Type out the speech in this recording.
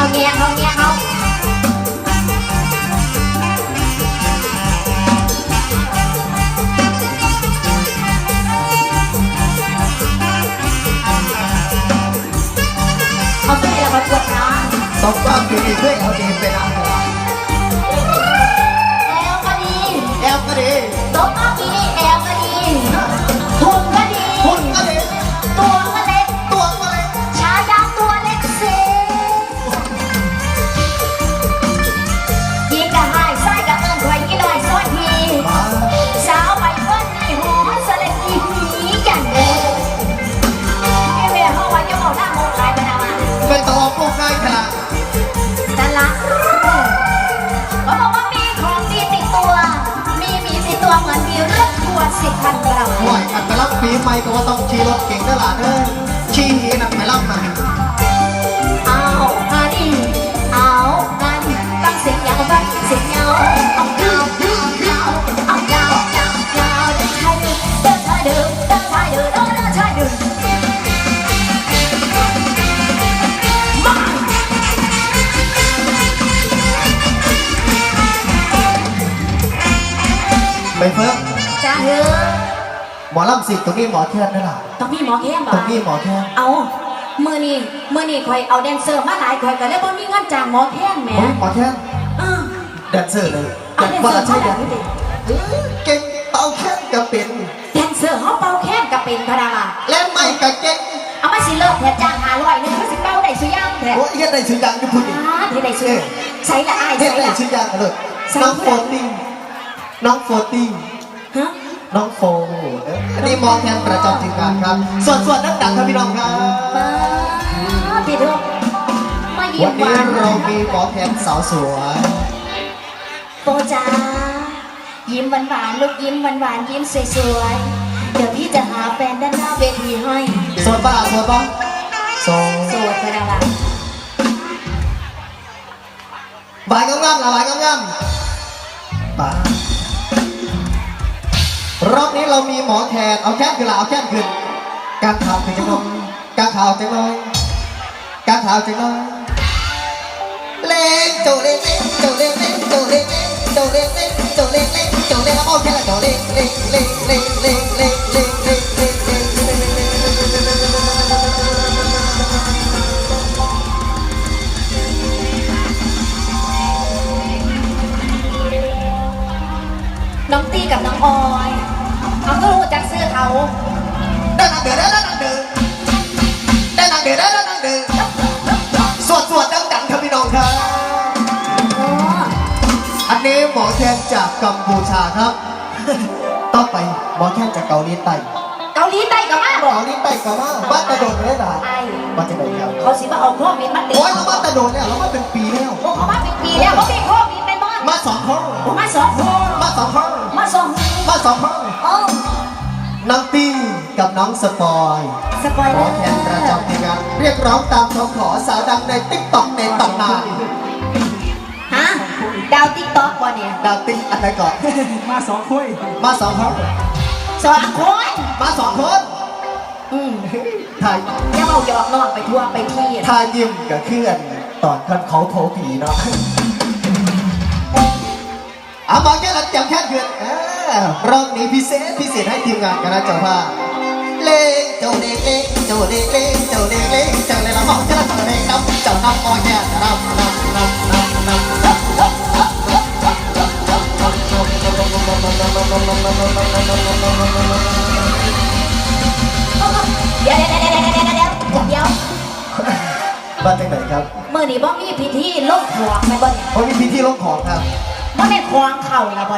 เขาแงเขาแงเขาเขาเต้นแล้วปวดนะตบก้อนดีด้วยเอาดีไปแล้วแล้วก็ดีแล้วก็ดี สิบพันกรัมห่วยกันไปรับปีใหม่ก็ว่าต้องขี่รถเก่งตลาดเด้อขี่หีนักไปรับมาเอาอันนี้เอาอันตั้งเสียงอย่างไรเสียงเงาเอาเงาเอาเงาเอาเงาเงาเงาเดินชายเดินเดินชายเดินเดินชายเดินเดินชายเดินมาไปเฟิร์ม จ้าเฮ้อหมอลำสิตรงนี้หมอเทียนนั่นแหละต้องมีหมอแค้มตรบ่งนี้หมอเทียนเอามือนี่มือนี่คอยเอาแดนเซอร์มาหลายคอยก็เลยบ่มีเงินจ้างหมอแค้มแหมโอ้ยหมอเทียนเออแดนเซอร์เลยเอาแดนเซอว่าร์ใช่มาแดหลายนดิเออเก่งเป่าแค้นก็เป็นแดนเซอร์เฮาเป่าแค้มก็เป็นพะดาล่ะเล่นไม่ก็เก่งเอามาสิเลิกแถจ้าง500นึงคือสิเป่าได้สุยามแท้โอ้ยเฮ็ดได้ชื่อดังก็พูดอีกอ่าที่ได้สุยใส่ละอายเฮ็ดใส่ได้ละชื่อดังกันเลยใส่น้องผู้โฟใดติ้งน้องโฟติ้งฮะ น้องโฟเอ้ยอันนี้มอแทนประจำทีมงานครับ ส่วนส่วนนักดังครับพี่น้องครับมาพี่ทุกมาเยี่ยวันนี้เรามีหมอแทนสาวสวยโปจ้ายิ้มหวานๆลูกยิ้มหวานๆยิ้มสวยๆ เดี๋ยวพี่จะหาแฟนด้านหน้าเวทีให้สวยป่ะสวยป่ะสวยสวยพะดาล่ะบายงามๆละบายงามๆป่า รอบนี้เรามีหมอแทนเอาแค่ขึ้นละเอาแค่ขึ้นการข่าวเป็นจังน้อยการข่าวจังน้อยการข่าวจังน้อยเล่นโจเล่นเล่นโจเล่นเล่นโจเล่นเล่นโจเล่นเล่นโจเล่นเล่นโจเล่นแล้วเอาแค่ละโจเล่นเล่นเล่นเล่นเล่น น้องตีกับน้องออยเขาก็รู้จักซื้อเขาได้นางเดือได้นางเดือได้นางเดือได้นางเดือสวดสวดดังๆครับพี่น้องครับอ๋ออันนี้หมอแคนจากกัมพูชาครับ ต่อไปหมอแคนจากเกาหลีใต้เกาหลีใต้กับมาบอเกากหลีใต้ก็มาบ้านตะโดนไม่ได้หรอไอ้มาจากไหนครับเขาสิมาเอาโควิดมาติดโอ้ยเรามาตะโดนเนี่ยเรามาเป็นปีแล้วโอ้เขามาเป็นปีแล้วเขาเป็นโควิดเป็นบ้านมาสองครั้งผมมาสองคนมาสองครั้งมา สองมาสองครั้งโอ้น้องตี้กับน้องสปอยสปอยหเลมอยแคนประจำทีมงานเรียกร้องตามคำขอสาวดังในติ๊กต็อกในตำนานฮะดาวติ๊กต็อกวะเนี่ยดาวติ๊กอันไหนก่อนมาสองคุยมาสองครั้งสองคนมาสองคนอืมถ่ายอย่าเอาหยอกนอนไปทั่วไปที่ท่ายิ้มกับเคลื่อนตอนคันเขาโผผีเนาะเอามาแค่ หลังแค่เดือนอ่ารอบนี้พิเศษพิเศษให้ทีมงานคณะเจ้าภาพเล่งเจ้าเล่งเล่งเจ้าเล่งเล่งเจ้าเล่งเล่งเจ้าเล่งละมองเจ้าเล่งน้ำเจ้าน้ำมอแค่น้ำน้ำน้ำน้ำน้ำเดี๋ยวเดี๋ยวเดี๋ยวเดี๋ยวเดี๋ยวเดี๋ยวเดี๋ยวมาจากไหนครับมื่อนี้บ่มีพิธีลงหัวแม่นบ่เนี่ยผมมีพิธีลงของครับบ่แม่นควงเข่าละบ่